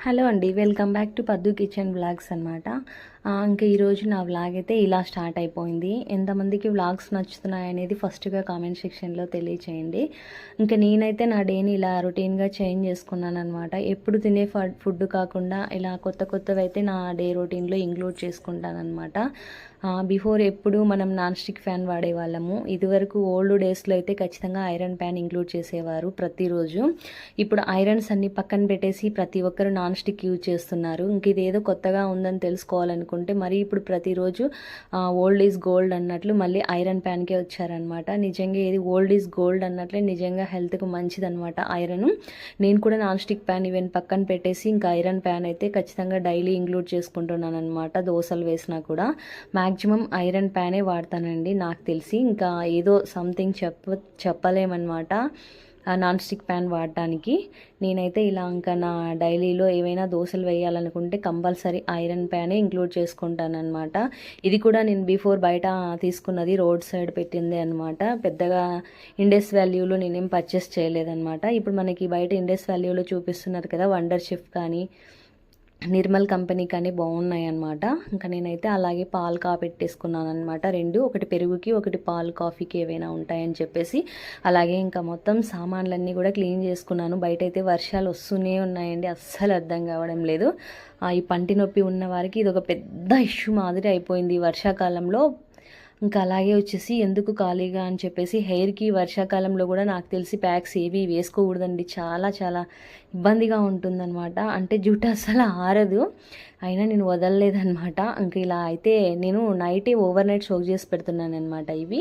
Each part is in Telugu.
హలో అండి welcome back to Paddu kitchen blogs అనమాట ఇంకా ఈరోజు నా వ్లాగ్ అయితే ఇలా స్టార్ట్ అయిపోయింది. ఎంతమందికి వ్లాగ్స్ నచ్చుతున్నాయి అనేది ఫస్ట్గా కామెంట్ సెక్షన్లో తెలియచేయండి. ఇంకా నేనైతే నా డేని ఇలా రొటీన్గా చేంజ్ చేసుకున్నాను అనమాట ఎప్పుడు తినే ఫుడ్ కాకుండా ఇలా కొత్త కొత్తవి అయితే నా డే రొటీన్లో ఇంక్లూడ్ చేసుకుంటానమాట బిఫోర్ ఎప్పుడు మనం నాన్ స్టిక్ ఫ్యాన్ వాడేవాళ్ళము. ఇదివరకు ఓల్డ్ డేస్లో అయితే ఖచ్చితంగా ఐరన్ ప్యాన్ ఇంక్లూడ్ చేసేవారు ప్రతిరోజు. ఇప్పుడు ఐరన్స్ అన్ని పక్కన పెట్టేసి ప్రతి ఒక్కరు నాన్ స్టిక్ యూజ్ చేస్తున్నారు. ఇంక ఇదేదో కొత్తగా ఉందని అనుకుంటే మరి ఇప్పుడు ప్రతిరోజు ఓల్డ్ ఈజ్ గోల్డ్ అన్నట్లు మళ్ళీ ఐరన్ ప్యాన్కే వచ్చారనమాట నిజంగా ఇది ఓల్డ్ ఈజ్ గోల్డ్ అన్నట్లే నిజంగా హెల్త్కు మంచిదనమాట ఐరన్ నేను కూడా నాన్ స్టిక్ ప్యాన్ ఈవెన్ పక్కన పెట్టేసి ఇంకా ఐరన్ ప్యాన్ అయితే ఖచ్చితంగా డైలీ ఇంక్లూడ్ చేసుకుంటున్నాను అనమాట దోశలు వేసినా కూడా. మ్యాక్సిమం ఐరన్ ప్యానే వాడతానండి నాకు తెలిసి. ఇంకా ఏదో సంథింగ్ చెప్ప చెప్పలేమన్నమాట. నాన్ స్టిక్ ప్యాన్ వాడటానికి. నేనైతే ఇలా ఇంకా నా డైలీలో ఏవైనా దోశలు వేయాలనుకుంటే కంపల్సరీ ఐరన్ ప్యానే ఇంక్లూడ్ చేసుకుంటానమాట ఇది కూడా నేను బిఫోర్ బయట తీసుకున్నది రోడ్ సైడ్ పెట్టింది అనమాట పెద్దగా ఇండస్ వాల్యూలో నేనేం పర్చేస్ చేయలేదన్నమాట. ఇప్పుడు మనకి బయట ఇండెస్ వాల్యూలో చూపిస్తున్నారు కదా వండర్ షిఫ్ కానీ నిర్మల్ కంపెనీ కానీ బాగున్నాయి అనమాట ఇంకా నేనైతే అలాగే పాలు కాపెట్టేసుకున్నాను అనమాట రెండు. ఒకటి పెరుగుకి ఒకటి పాలు కాఫీకి ఏవైనా ఉంటాయని చెప్పేసి. అలాగే ఇంకా మొత్తం సామాన్లన్నీ కూడా క్లీన్ చేసుకున్నాను. బయట అయితే వర్షాలు వస్తూనే ఉన్నాయండి. అస్సలు అర్థం కావడం లేదు. ఈ పంటి నొప్పి ఉన్న వారికి ఇది ఒక పెద్ద ఇష్యూ మాదిరి అయిపోయింది వర్షాకాలంలో. ఇంకా అలాగే వచ్చేసి ఎందుకు ఖాళీగా అని చెప్పేసి హెయిర్కి వర్షాకాలంలో కూడా నాకు తెలిసి ప్యాక్స్ ఏవి వేసుకోకూడదండి. చాలా చాలా ఇబ్బందిగా ఉంటుందన్నమాట. అంటే జుట్టు అసలు ఆరదు. అయినా నేను వదలలేదనమాట ఇంక ఇలా అయితే నేను నైటే ఓవర్ నైట్ సోక్ చేసి పెడుతున్నాను అనమాట ఇవి.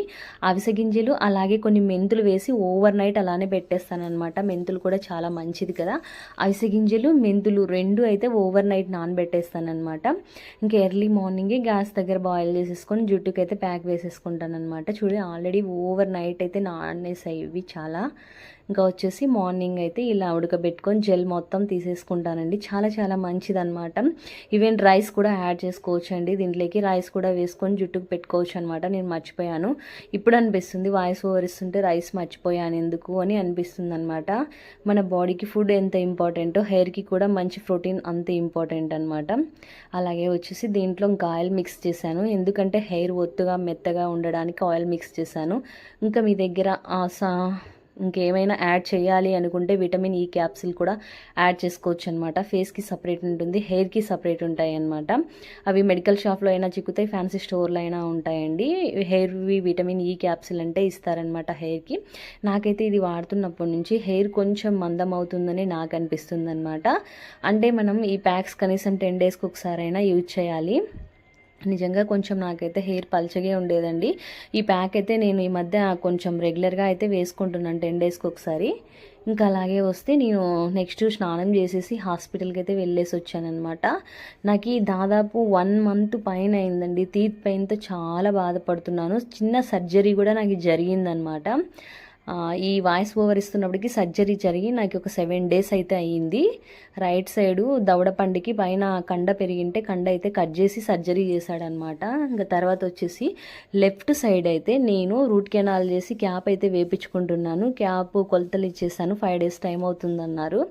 అవిసె గింజలు అలాగే కొన్ని మెంతులు వేసి ఓవర్ నైట్ అలానే పెట్టేస్తానమాట మెంతులు కూడా చాలా మంచిది కదా. అవిసె గింజలు మెంతులు రెండు అయితే ఓవర్ నైట్ నానబెట్టేస్తానమాట ఇంకా ఎర్లీ మార్నింగే గ్యాస్ దగ్గర బాయిల్ చేసేసుకొని జుట్టుకి అయితే ప్యాక్ వేసేసుకుంటానమాట చూడండి ఆల్రెడీ ఓవర్ నైట్ అయితే నానేసాయి ఇవి చాలా. ఇంకా వచ్చేసి మార్నింగ్ అయితే ఇలా ఉడకబెట్టుకొని జెల్ మొత్తం తీసేసుకుంటానండి. చాలా చాలా మంచిదన్నమాట. ఈవెన్ రైస్ కూడా యాడ్ చేసుకోవచ్చు అండి దీంట్లోకి రైస్ కూడా వేసుకొని జుట్టుకు పెట్టుకోవచ్చు అనమాట నేను మర్చిపోయాను. ఇప్పుడు అనిపిస్తుంది వాయిస్ ఓవర్ ఇస్తుంటే రైస్ మర్చిపోయాను ఎందుకు అని అనిపిస్తుంది అనమాట మన బాడీకి ఫుడ్ ఎంత ఇంపార్టెంటో హెయిర్కి కూడా మంచి ప్రోటీన్ అంత ఇంపార్టెంట్ అనమాట అలాగే వచ్చేసి దీంట్లో ఇంకా ఆయిల్ మిక్స్ చేశాను. ఎందుకంటే హెయిర్ ఒత్తుగా మెత్తగా ఉండడానికి ఆయిల్ మిక్స్ చేశాను. ఇంకా మీ దగ్గర ఇంకేమైనా యాడ్ చేయాలి అనుకుంటే విటమిన్ ఈ క్యాప్సిల్ కూడా యాడ్ చేసుకోవచ్చు అనమాట ఫేస్కి సపరేట్ ఉంటుంది హెయిర్కి సపరేట్ ఉంటాయి అనమాట అవి మెడికల్ షాప్లో అయినా చిక్కుతాయి ఫ్యాన్సీ స్టోర్లో అయినా ఉంటాయండి. హెయిర్వి విటమిన్ ఈ క్యాప్సిల్ అంటే ఇస్తారనమాట హెయిర్కి. నాకైతే ఇది వాడుతున్నప్పటి నుంచి హెయిర్ కొంచెం మందం అవుతుందని నాకు అనిపిస్తుంది అనమాట అంటే మనం ఈ ప్యాక్స్ కనీసం టెన్ డేస్కి ఒకసారైనా యూజ్ చేయాలి. నిజంగా కొంచెం నాకైతే హెయిర్ పల్చగే ఉండేదండి. ఈ ప్యాక్ అయితే నేను ఈ మధ్య కొంచెం రెగ్యులర్గా అయితే వేసుకుంటున్నాను టెన్ డేస్కి ఒకసారి. ఇంకా అలాగే వస్తే నేను నెక్స్ట్ స్నానం చేసేసి హాస్పిటల్కి అయితే వెళ్ళేసి వచ్చానమాట నాకు దాదాపు వన్ మంత్ పైన అయిందండి. తీత్ పెయిన్తో చాలా బాధపడుతున్నాను. చిన్న సర్జరీ కూడా నాకు జరిగిందనమాట ఈ వాయిస్ ఓవర్ ఇస్తున్నప్పటికీ సర్జరీ జరిగి నాకు ఒక సెవెన్ డేస్ అయితే అయ్యింది. రైట్ సైడు దవడపండికి పైన కండ పెరిగింటే కండ అయితే కట్ చేసి సర్జరీ చేశాడనమాట ఇంకా తర్వాత వచ్చేసి లెఫ్ట్ సైడ్ అయితే నేను రూట్ కెనాల్ చేసి క్యాప్ అయితే వేపించుకుంటున్నాను. క్యాప్ కొలతలు ఇచ్చేసాను. ఫైవ్ డేస్ టైం అవుతుందన్నారు.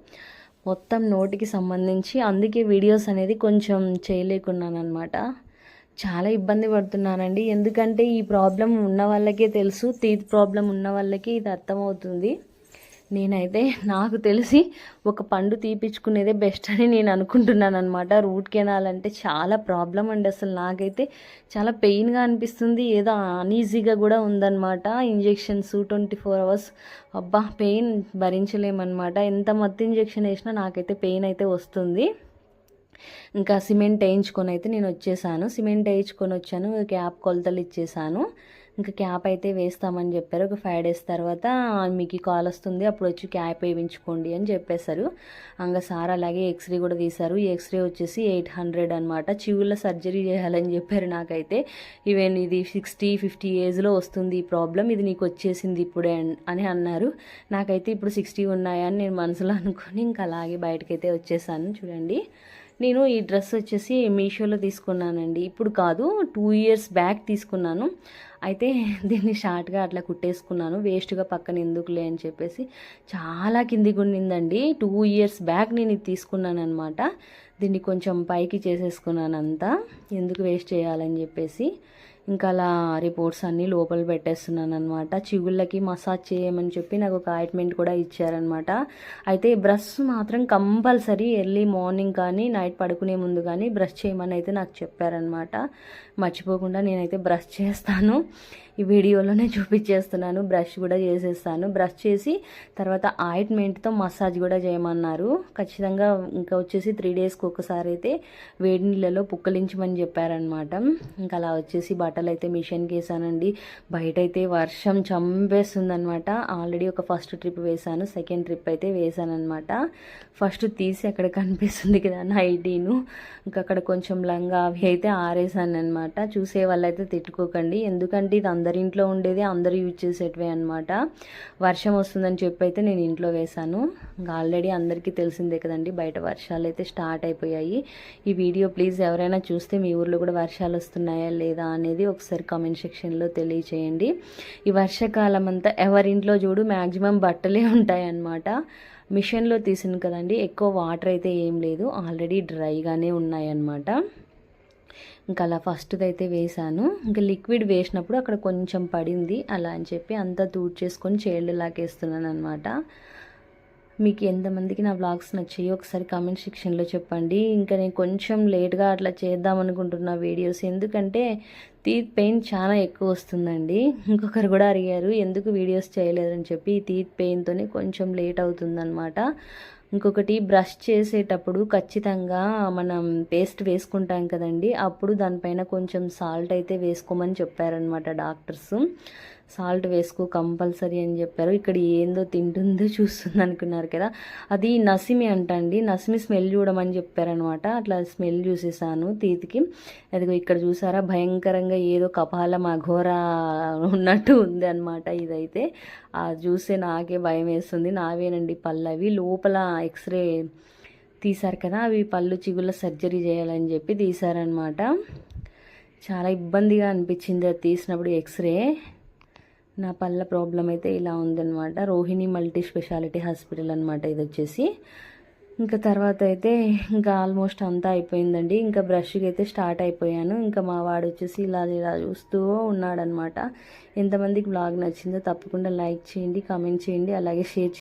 మొత్తం నోటికి సంబంధించి అందుకే వీడియోస్ అనేది కొంచెం చేయలేకున్నాను అనమాట చాలా ఇబ్బంది పడుతున్నానండి. ఎందుకంటే ఈ ప్రాబ్లం ఉన్న వాళ్ళకే తెలుసు తీత్ ప్రాబ్లం ఉన్న వాళ్ళకి ఇది అర్థమవుతుంది. నేనైతే నాకు తెలిసి ఒక పండు తీపించుకునేదే బెస్ట్ అని నేను అనుకుంటున్నాను అనమాట రూట్ కెనాల్ అంటే చాలా ప్రాబ్లం అండి అసలు. నాకైతే చాలా పెయిన్గా అనిపిస్తుంది. ఏదో అన్ఈజీగా కూడా ఉందన్నమాట. Injections twenty four hours. అబ్బా పెయిన్ భరించలేమన్నమాట. ఎంత మత్తు ఇంజెక్షన్ వేసినా నాకైతే పెయిన్ అయితే వస్తుంది. ఇంకా సిమెంట్ వేయించుకొని అయితే నేను వచ్చేసాను. సిమెంట్ వేయించుకొని వచ్చాను. క్యాప్ కొలతలు ఇచ్చేసాను. ఇంకా క్యాప్ అయితే వేస్తామని చెప్పారు. ఒక ఫైవ్ డేస్ తర్వాత మీకు కాల్ వస్తుంది. అప్పుడు వచ్చి క్యాప్ వేయించుకోండి అని చెప్పేశారు. ఇంకా సార్ అలాగే ఎక్స్రే కూడా తీశారు. ఈ ఎక్స్రే వచ్చేసి ఎయిట్ హండ్రెడ్ అనమాట చివుల సర్జరీ చేయాలని చెప్పారు నాకైతే. ఈవెన్ ఇది సిక్స్టీ ఫిఫ్టీ ఏజ్లో వస్తుంది ఈ ప్రాబ్లం ఇది నీకు వచ్చేసింది ఇప్పుడే అని అన్నారు. నాకైతే ఇప్పుడు సిక్స్టీ ఉన్నాయని నేను మనసులో అనుకొని ఇంకా అలాగే బయటకైతే వచ్చేసాను. చూడండి. నేను ఈ డ్రెస్ వచ్చేసి మీషోలో తీసుకున్నానండి. ఇప్పుడు కాదు టూ ఇయర్స్ బ్యాక్ తీసుకున్నాను. అయితే దీన్ని షార్ట్గా అట్లా కుట్టేసుకున్నాను. వేస్ట్గా పక్కన ఎందుకులే అని చెప్పేసి చాలా కిందికి ఉండిందండి టూ ఇయర్స్ బ్యాక్ నేను ఇది తీసుకున్నాను అనమాట దీన్ని కొంచెం పైకి చేసేసుకున్నాను అంతా ఎందుకు వేస్ట్ చేయాలని చెప్పేసి. ఇంకా అలా రిపోర్ట్స్ అన్నీ లోపల పెట్టేస్తున్నాను అనమాట చిగుళ్ళకి మసాజ్ చేయమని చెప్పి నాకు ఒక ఆయింట్మెంట్ కూడా ఇచ్చారనమాట అయితే బ్రష్ మాత్రం కంపల్సరీ ఎర్లీ మార్నింగ్ కానీ నైట్ పడుకునే ముందు కానీ బ్రష్ చేయమని అయితే నాకు చెప్పారనమాట మర్చిపోకుండా నేనైతే బ్రష్ చేస్తాను. ఈ వీడియోలోనే చూపించేస్తున్నాను. బ్రష్ కూడా చేసేస్తాను. బ్రష్ చేసి తర్వాత ఆయింట్మెంట్తో మసాజ్ కూడా చేయమన్నారు. ఖచ్చితంగా ఇంకా వచ్చేసి త్రీ డేస్కి ఒకసారి అయితే వేడి నీళ్ళలో పుక్కలించమని చెప్పారనమాట ఇంకా అలా వచ్చేసి బట్టలు అయితే మిషన్కి వేసానండి బయట అయితే వర్షం చంపేస్తుందనమాట ఆల్రెడీ ఒక ఫస్ట్ ట్రిప్ వేసాను. సెకండ్ ట్రిప్ అయితే వేసానమాట ఫస్ట్ తీసి అక్కడ కనిపిస్తుంది కదా నైటీను ఇంకా అక్కడ కొంచెం లంగా అవి అయితే ఆరేసాను అనమాట చూసే వాళ్ళైతే తిట్టుకోకండి. ఎందుకంటే ఇది అందరి ఇంట్లో ఉండేది అందరూ యూజ్ చేసేటివే అనమాట వర్షం వస్తుందని చెప్పి అయితే నేను ఇంట్లో వేశాను ఇంకా ఆల్రెడీ అందరికీ తెలిసిందే కదండి బయట వర్షాలు అయితే స్టార్ట్ అయిపోయాయి. ఈ వీడియో ప్లీజ్ ఎవరైనా చూస్తే మీ ఊర్లో కూడా వర్షాలు వస్తున్నాయా లేదా అనేది ఒకసారి కామెంట్ సెక్షన్లో తెలియచేయండి. ఈ వర్షాకాలం అంతా ఎవరింట్లో చూడు మ్యాక్సిమం బట్టలే ఉంటాయన్నమాట. మిషన్లో తీసిన కదండి ఎక్కువ వాటర్ అయితే ఏం లేదు. ఆల్రెడీ డ్రైగానే ఉన్నాయన్నమాట. ఇంకా అలా ఫస్ట్ది అయితే వేసాను ఇంకా లిక్విడ్ వేసినప్పుడు అక్కడ కొంచెం పడింది. అలా అని చెప్పి అంతా తూడ్చేసుకొని చేళ్ళు లాగేస్తున్నాను అనమాట మీకు ఎంతమందికి నా వ్లాగ్స్ నచ్చాయో ఒకసారి కామెంట్ సెక్షన్లో చెప్పండి. ఇంకా నేను కొంచెం లేట్గా అట్లా చేద్దాం అనుకుంటున్న వీడియోస్. ఎందుకంటే తీత్ పెయిన్ చాలా ఎక్కువ వస్తుందండి. ఇంకొకరు కూడా అడిగారు ఎందుకు వీడియోస్ చేయలేదని చెప్పి ఈ పెయిన్తోనే కొంచెం లేట్ అవుతుందన్నమాట. ఇంకొకటి బ్రష్ చేసేటప్పుడు ఖచ్చితంగా మనం పేస్ట్ వేసుకుంటాం కదండి. అప్పుడు దానిపైన కొంచెం సాల్ట్ అయితే వేసుకోమని చెప్పారనమాట డాక్టర్స్. సాల్ట్ వేసుకో కంపల్సరీ అని చెప్పారు. ఇక్కడ ఏందో తింటుందో చూస్తుంది అనుకున్నారు కదా. అది నసిమి అంటండి నసిమి స్మెల్ చూడమని చెప్పారనమాట. అట్లా స్మెల్ చూసేసాను తీతికి. అదిగో ఇక్కడ చూసారా? భయంకరంగా ఏదో కపాలం అఘోర ఉన్నట్టు ఉంది అనమాట ఇదైతే. ఆ చూస్తే నాకే భయం వేస్తుంది. నావేనండి పళ్ళు అవి లోపల ఎక్స్రే తీశారు కదా. అవి పళ్ళు చిగుళ్ళ సర్జరీ చేయాలని చెప్పి తీశారనమాట చాలా ఇబ్బందిగా అనిపించింది అది తీసినప్పుడు ఎక్స్రే. నా పళ్ళ ప్రాబ్లం అయితే ఇలా ఉందన్నమాట. రోహిణి మల్టీ స్పెషాలిటీ హాస్పిటల్ అనమాట ఇది వచ్చేసి. ఇంకా తర్వాత అయితే ఇంకా ఆల్మోస్ట్ అంతా అయిపోయిందండి. ఇంకా బ్రష్కి అయితే స్టార్ట్ అయిపోయాను. ఇంకా మా వాడు వచ్చేసి ఇలా ఇలా చూస్తూ ఉన్నాడనమాట ఎంతమందికి బ్లాగ్ నచ్చిందో తప్పకుండా లైక్ చేయండి కామెంట్ చేయండి అలాగే షేర్